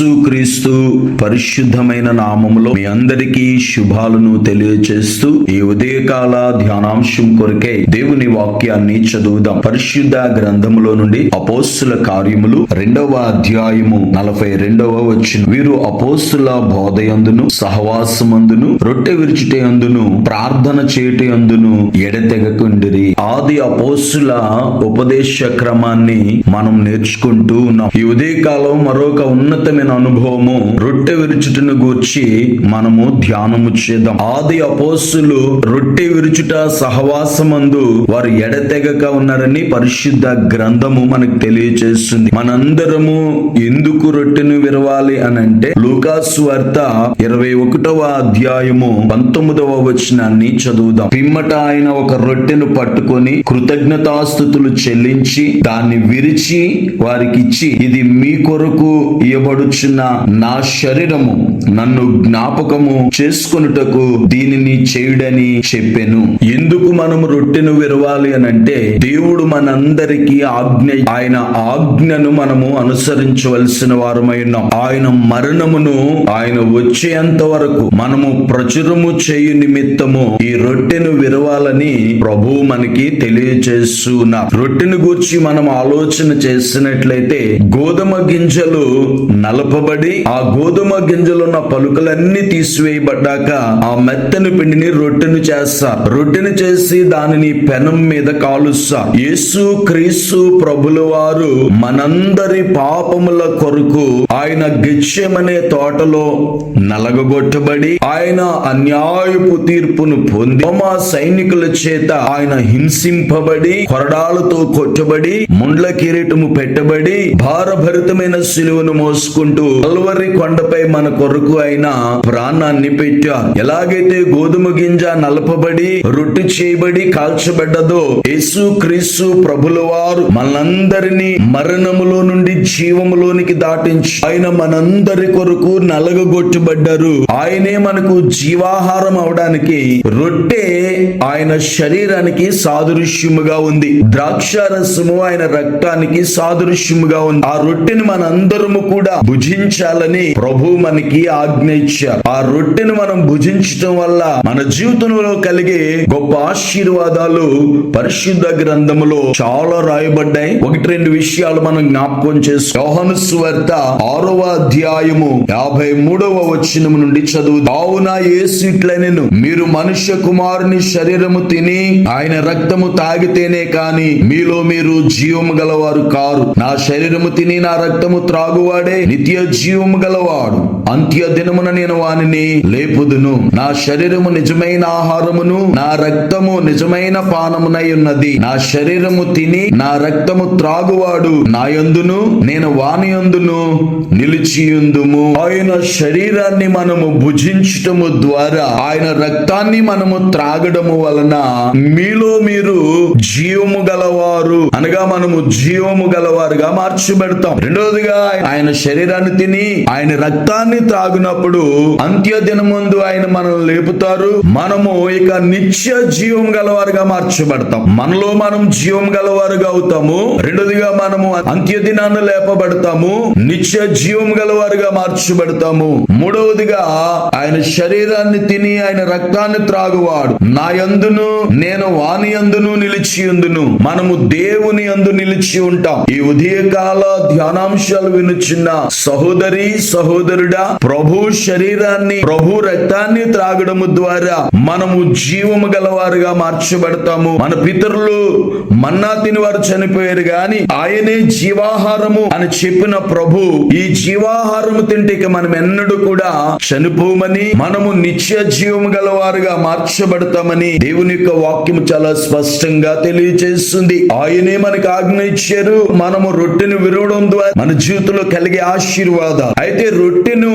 యేసుక్రీస్తు పరిశుద్ధమైన నామములో మీ అందరికీ శుభాలను తెలియచేస్తూ ఈ ఉదయకాల ధ్యానాంశం కొరకే దేవుని వాక్యాన్ని చదువుదాం. పరిశుద్ధ గ్రంథములో నుండి అపోస్తుల కార్యములు రెండవ అధ్యాయము నలభై రెండవ వచ్చిన వీరు అపోస్తుల బోధయందును సహవాసమందును రొట్టె విరుచుటయందును ప్రార్థన చేయుటయందును ఎడతెగకుండిరి. ఆది అపోస్తుల ఉపదేశ క్రమాన్ని మనం నేర్చుకుంటూ ఉన్నాం. ఈ ఉదయకాలం మరొక ఉన్నతమైన అనుభవము రొట్టె విరుచుటను గూర్చి మనము ధ్యానము చేద్దాం. ఆది అపోస్సులు రొట్టె విరుచుట సహవాసమందు వారు ఎడతెగక ఉన్నారని పరిశుద్ధ గ్రంథము మనకు తెలియజేస్తుంది మనందరము ఎందుకు రొట్టెను విరవాలి అని అంటే లూకాసు వార్త ఇరవై ఒకటవ అధ్యాయము పంతొమ్మిదవ వచనాన్ని చదువుదాం. పిమ్మట ఆయన ఒక రొట్టెను పట్టుకొని కృతజ్ఞతాస్థుతులు చెల్లించి దాన్ని విరిచి వారికి ఇచ్చి ఇది మీ కొరకు ఇవ్వబడుచున్న నా శరీరము నన్ను జ్ఞాపకము చేసుకొనుటకు దీనిని చేయుడని చెప్పాను. ఎందుకు మనము రొట్టెను విరవాలి అని అంటే దేవుడు మనందరికీ ఆజ్ఞ ఆయన ఆజ్ఞను మనము అనుసరించవలసిన వారమై ఉన్నాం. ఆయన మరణమును ఆయన వచ్చేంత వరకు మనము ప్రచురము చేయు నిమిత్తము ఈ రొట్టెను విరవాలని ప్రభు మనకి తెలియజేస్తున్నా రొట్టెను గూర్చి మనం ఆలోచన చేసినట్లయితే గోధుమ గింజలు కలపబడి ఆ గోధుమ గింజలున్న పలుకలన్నీ తీసివేయబడ్డాక ఆ మెత్తని పిండిని రొట్టెను చేస్తా. రొట్టెను చేసి దానిని పెనం మీద కాలుస్తా. యేసు క్రీస్తు ప్రభుల వారు మనందరి పాపముల కొరకు ఆయన గిచ్చమనే తోటలో నలగగొట్టబడి ఆయన అన్యాయపు తీర్పును పొంది రోమా సైనికుల చేత ఆయన హింసింపబడి కొరడాలతో కొట్టబడి ముండ్ల కిరీటము పెట్టబడి భారభరితమైన సిలువను చేసుకుంటూ కల్వరి కొండపై మన కొరకు అయిన ప్రాణాన్ని పెట్టారు ఎలాగైతే గోధుమ గింజ నలపబడి రొట్టె చేయబడి కాల్చబడ్డదో యేసు క్రీస్తు ప్రభుల వారు మనందరినీ మరణములో నుండి జీవములోనికి దాటించి ఆయన మనందరి కొరకు నలగగొట్టబడ్డారు. ఆయనే మనకు జీవాహారం అవడానికి రొట్టె ఆయన శరీరానికి సాదృశ్యముగా ఉంది. ద్రాక్ష రసము ఆయన రక్తానికి సాదృశ్యముగా ఉంది. ఆ రొట్టెని మనందరము కూడా భుజించాలని ప్రభు మనకి ఆజ్ఞ ఇచ్చారు. ఆ రొట్టెను మనం భుజించడం వల్ల మన జీవితంలో కలిగే గొప్ప ఆశీర్వాదాలు పరిశుద్ధ గ్రంథములో చాలా రాయబడ్డాయి. ఒకటి రెండు విషయాలు మనం జ్ఞాపకం చేసు యోహాను ఆరవ అధ్యాయము యాభై మూడవ వచనం నుండి చదువు. కావున యేసు ఇట్లనెను మీరు మనుష్య కుమారుని శరీరము తిని ఆయన రక్తము తాగితేనే కాని మీలో మీరు జీవము గలవారు కారు. నా శరీరము తిని నా రక్తము త్రాగువాడే. నిత్య జీవము గలవాడు. అంత్య దినమున నేను వానిని లేపుదును. నా శరీరము నిజమైన ఆహారమును నా రక్తము నిజమైన పానమునై ఉన్నది. నా శరీరము తిని నా రక్తము త్రాగువాడు నా యందును నేను వాని యందును నిలిచియుందుము. ఆయన శరీరాన్ని మనము భుజించటము ద్వారా ఆయన రక్తాన్ని మనము త్రాగడము వలన మీలో మీరు జీవము గలవారు అనగా మనము జీవము గలవారుగా మార్చబెడతాం. రెండోదిగా ఆయన శరీరాన్ని తిని ఆయన రక్తాన్ని త్రాగినప్పుడు అంత్య దినముందు ఆయన మనల్ని లేపుతారు. మనము ఇక నిత్య జీవం గలవారుగా మార్చబడతాం. మనలో మనం జీవం గలవారుగా అవుతాము. రెండోదిగా మనము అంత్య దినాన్ని లేపబడతాము. నిత్య జీవం గలవారుగా మార్చబడతాము. మూడవదిగా ఆయన శరీరాన్ని తిని ఆయన రక్తాన్ని త్రాగువాడు. నా యందును నేను వాని యందును నిలిచి ఉందును. మనము దేవుని అందు నిలిచి ఉంటాం. ఈ ఉదయకాల ధ్యానాంశాలు వినుచున్న సహోదరి సహోదరుడా ప్రభు శరీరాన్ని ప్రభు రక్తాన్ని త్రాగడము ద్వారా మనము జీవము గలవారుగా మార్చబడతాము. మన పితరులు మన్నా తిని వారు చనిపోయారు గాని ఆయనే జీవాహారము అని చెప్పిన ప్రభు ఈ జీవాహారము తింటే ఇక మనం ఎన్నడూ కూడా చనిపోమని మనము నిత్య జీవము గలవారుగా మార్చబడతామని దేవుని యొక్క వాక్యం చాలా స్పష్టంగా తెలియజేస్తుంది ఆయనే మనకు ఆజ్ఞ ఇచ్చారు. మనము రొట్టెను విరవడం ద్వారా మన జీవితంలో కలిగే ఆశీర్వాదాలు అయితే రొట్టెను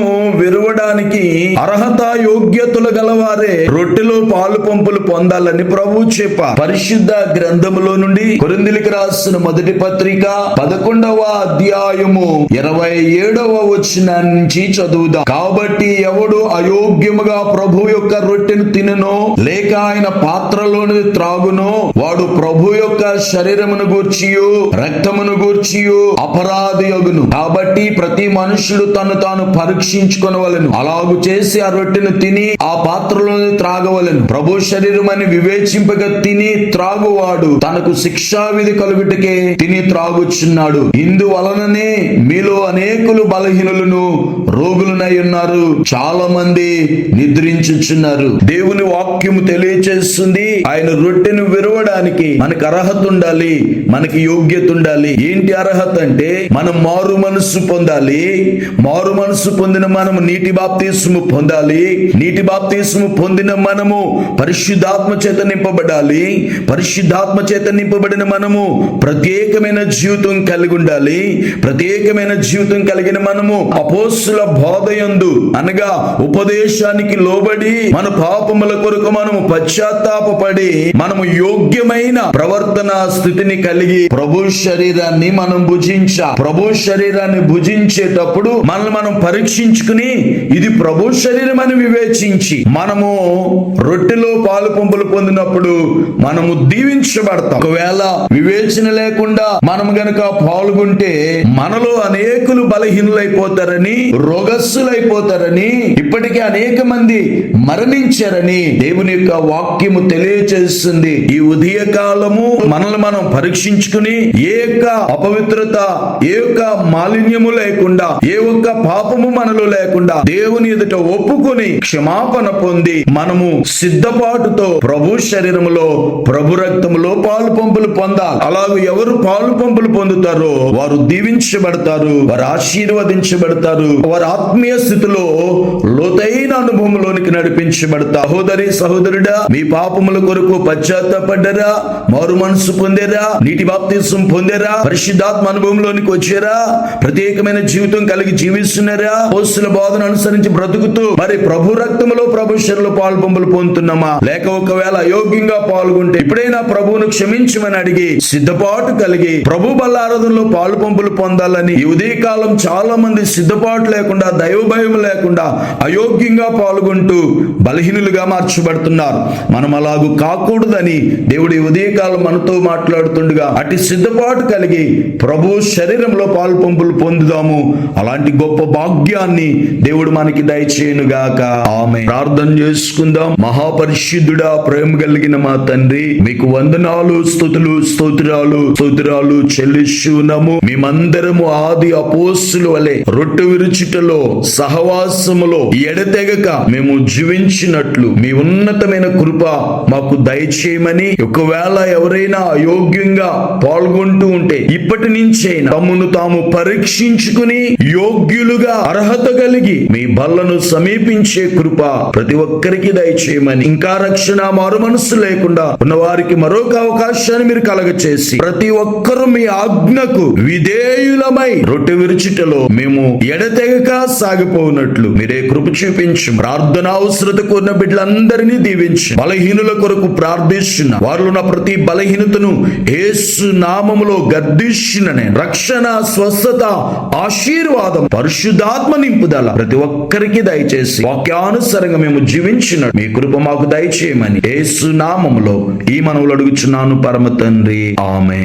పొందడానికి అర్హత యోగ్యతలు గలవారే. రొట్టెలో పాలు పంపులు పొందాలని ప్రభు చెప్ప. పరిశుద్ధ గ్రంథములో నుండి కొరిందిలికి రాసిన మొదటి పత్రిక పదకొండవ అధ్యాయము ఇరవై ఏడవ వచ్చిన నుంచి చదువుదాం. కాబట్టి ఎవడు అయోగ్యముగా ప్రభు యొక్క రొట్టెను తిననో లేక ఆయన పాత్రలోని త్రాగునో వాడు ప్రభు యొక్క శరీరమును గూర్చియు రక్తమును గూర్చియు అపరాధి యొగును కాబట్టి ప్రతి మనుషుడు తను తాను పరీక్షించుకొనవలెను. అలాగు చేసి ఆ రొట్టెను తిని ఆ పాత్రలోని త్రాగవలను. ప్రభు శరీరం అని వివేచింపక తిని త్రాగువాడు. తనకు శిక్షా విధి కలుగుటకే తిని త్రాగుచున్నాడు. ఇందువలననే మీలో అనేకులు బలహీనులను రోగులనై ఉన్నారు. చాలా మంది నిద్రించుచున్నారు. దేవుని వాక్యము తెలియచేస్తుంది. ఆయన రొట్టెను విరవడానికి మనకు అర్హత ఉండాలి మనకి యోగ్యత ఉండాలి. ఏంటి అర్హత అంటే మనం మారు మనస్సు పొందాలి మారు మనస్సు పొందిన మనము నీటి బాప్తీసము పొందాలి నీటి బాప్తీసము పొందిన మనము పరిశుద్ధాత్మ చేత నింపబడాలి పరిశుద్ధాత్మ చేత నింపబడిన మనము ప్రత్యేకమైన జీవితం కలిగి ఉండాలి ప్రత్యేకమైన జీవితం కలిగిన మనము అపోస్తుల బోధయందు అనగా ఉపదేశానికి లోబడి మన పాపముల కొరకు మనము పశ్చాత్తాపడి మనము యోగ్యమైన ప్రవర్తన స్థితిని కలిగి ప్రభు శరీరాన్ని మనం భుజించ ప్రభు శరీరాన్ని భుజించేటప్పుడు మనల్ని మనం పరీక్షించుకుని ఇది ప్రభు శరీరం అని వివేచించి మనము రొట్టెలో పాలు పంపులు పొందినప్పుడు మనము దీవించబడతాం. ఒకవేళ వివేచన లేకుండా మనం గనక పాల్గొంటే మనలో అనేకులు బలహీనులైపోతారని రోగస్సులైపోతారని ఇప్పటికే అనేక మంది మరణించారని దేవుని యొక్క వాక్యము తెలియచేస్తుంది. ఈ ఉదయ కాలము మనల్ని మనం పరీక్షించుకుని ఏ యొక్క అపవిత్రత ఏ యొక్క మాలిన్యము లేకుండా ఏ ఒక్క పాపము మనలో లేకుండా దేవుని ఎదుట ఒప్పుకొని క్షమాపణ పొంది మనము సిద్ధపాటుతో ప్రభు శరీరములో ప్రభు రక్తములో పాలు పంపులు పొందాలి. అలాగే ఎవరు పాలు పంపులు పొందుతారో వారు దీవించబడతారు వారు ఆశీర్వదించబడతారు వారు ఆత్మీయ స్థితిలో లోతైన అనుభవంలోనికి నడిపించబడతా. సహోదరి సహోదరుడా మీ పాపముల కొరకు పశ్చాత్తపడ్డరా మారు మనసు పొందేరా నీటి బాప్తీసం పొందేరా పరిశుద్ధాత్మ అనుభవంలోనికి వచ్చారా ప్రత్యేకమైన జీవితం కలిగి జీవిస్తున్నారా పోస్తుల బోధన అనుసరించి బ్రతుకుతూ మరి ప్రభు రక్తములో ప్రభు శరీరంలో పాల్పంపులు పొందుతున్నామా? లేక ఒకవేళ అయోగ్యంగా పాల్గొంటే ఇప్పుడైనా ప్రభువును క్షమించమని అడిగి సిద్ధపాటు కలిగి ప్రభు బల్లారాధనలో పాలు పొందాలని ఈ ఉదయకాలం చాలా మంది సిద్ధపాటు లేకుండా లేకుండా దైవభయం లేకుండా అయోగ్యంగా పాల్గొంటూ బలహీనులుగా మార్చబడుతున్నారు. మనం అలాగూ కాకూడదని దేవుడి ఉదయకాలం మనతో మాట్లాడుతుండగా అటు సిద్ధపాటు కలిగి ప్రభు శరీరంలో పాలు పంపులు పొందుదాము. అలాంటి గొప్ప భాగ్యాన్ని దేవుడు మనకి దయచేయనుగాక. ఆమె ప్రార్థన చేసుకుందాం. మహాపరిశుద్ధుడా ప్రేమ కలిగిన మా తండ్రి మీకు వందనాలు స్థుతులు స్తోత్రాలు స్తోత్రాలు చెల్లిస్తున్నాము. మేమందరము ఆది అపోస్తుల వలె రొట్టె విరుచుటలో సహవాసములో ఎడతెగక మేము జీవించినట్లు మీ ఉన్నతమైన కృప మాకు దయచేయమని ఒకవేళ ఎవరైనా అయోగ్యంగా పాల్గొంటూ ఉంటే ఇప్పటి నుంచైనా తమను తాము పరీక్షించుకుని యోగ్యులుగా అర్హత కలిగి మీ బల్లను సమీపించే కృప ప్రతి ఒక్కరికి దయచేయమని ఇంకా రక్షణ మారు మనస్సు లేకుండా ఉన్న వారికి మరొక అవకాశాన్ని మీరు కలగచేసి ప్రతి ఒక్కరూ మీ ఆజ్ఞకు విధేయులమై రొట్టె విరుచుటలో మేము ఎడతెగక సాగిపోనట్లు మీరే కృప చూపించి. ప్రార్థన అవసరత కోరిన బిడ్డలందరినీ దీవించి. బలహీనుల కొరకు ప్రార్థిస్తున్న వారిలో ఉన్న ప్రతి బలహీనతను ఏసు నామములో గర్దిస్తున్న నేను. రక్షణ స్వస్థత ఆశీర్వాదం పరిశుద్ధాత్మ నింపుదల ప్రతి ఒక్కరికి దయచేసి వాక్యానుసరంగా మేము జీవించిన మీ కృప మాకు దయచేయమని ఏసు నామములో ఈ మనవులు అడుగుచున్నాను పరమ తండ్రి. ఆమె